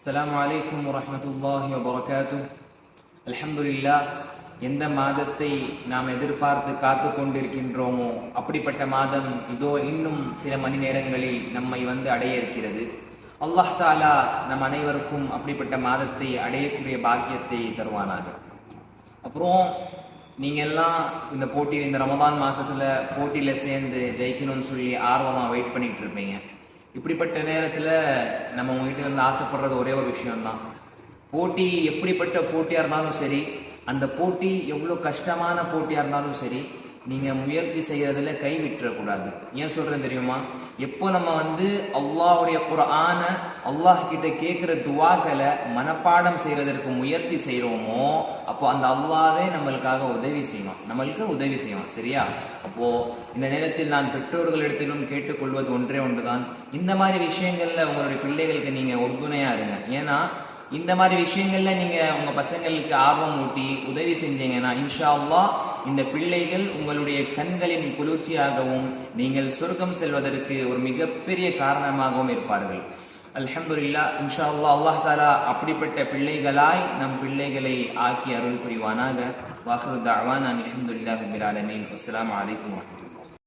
அஸ்லாம் வலைக்கம் வரமத்துல்லாஹி வபரகாத்து அல்ஹம்துலில்லா எந்த மாதத்தை நாம் எதிர்பார்த்து காத்து கொண்டிருக்கின்றோமோ அப்படிப்பட்ட மாதம் இதோ இன்னும் சில மணி நேரங்களில் நம்மை வந்து அடைய இருக்கிறது. அல்லாஹ் தாலா நம் அனைவருக்கும் அப்படிப்பட்ட மாதத்தை அடையக்கூடிய பாக்கியத்தை தருவானாக. அப்புறம் நீங்க எல்லாம் இந்த போட்டியில் இந்த ரமதான் மாசத்துல போட்டியில சேர்ந்து ஜெயிக்கணும்னு சொல்லி ஆர்வமா வெயிட் பண்ணிகிட்டு இருப்பீங்க. இப்படிப்பட்ட நேரத்தில் நம்ம உங்ககிட்ட இருந்து ஆசைப்படுறது ஒரே ஒரு விஷயம்தான். போட்டி எப்படிப்பட்ட போட்டியாக இருந்தாலும் சரி அந்த போட்டி எவ்வளோ கஷ்டமான போட்டியாக இருந்தாலும் சரி நீங்கள் முயற்சி செய்கிறதுல கை விட்டுறக்கூடாது. ஏன் சொல்கிறேன் தெரியுமா? எப்போ நம்ம வந்து அல்லாஹுடைய குரான அல்லாஹ் கிட்ட கேட்குற துவாக்களை மனப்பாடம் செய்கிறதற்கு முயற்சி செய்கிறோமோ அப்போ அந்த அல்லாவே நம்மளுக்காக உதவி செய்வான். நம்மளுக்கு உதவி செய்வான். சரியா? அப்போது இந்த நேரத்தில் நான் பெற்றோர்களிடத்திலும் கேட்டுக்கொள்வது ஒன்றே ஒன்று தான் இந்த மாதிரி விஷயங்களில் உங்களுடைய பிள்ளைகளுக்கு நீங்கள் உறுதுணையாக இருங்க. ஏன்னா இந்த மாதிரி விஷயங்கள்ல நீங்க உங்க பசங்களுக்கு ஆர்வம் ஊட்டி உதவி செஞ்சீங்கன்னா இன்ஷா அல்லா இந்த பிள்ளைகள் உங்களுடைய கண்களின் குளிர்ச்சியாகவும் நீங்கள் சொர்க்கம் செல்வதற்கு ஒரு மிகப்பெரிய காரணமாகவும் இருப்பார்கள். அல்ஹம்துலில்லா இன்ஷா அல்லா அல்லாஹ் தாலா அப்படிப்பட்ட பிள்ளைகளாய் நம் பிள்ளைகளை ஆக்கி அருள் புரிவானாக. வாஹரு தாவான் அல்ஹம்துலில்லாஹி ரபில் ஆலமீன். அஸ்ஸலாமு அலைக்கும்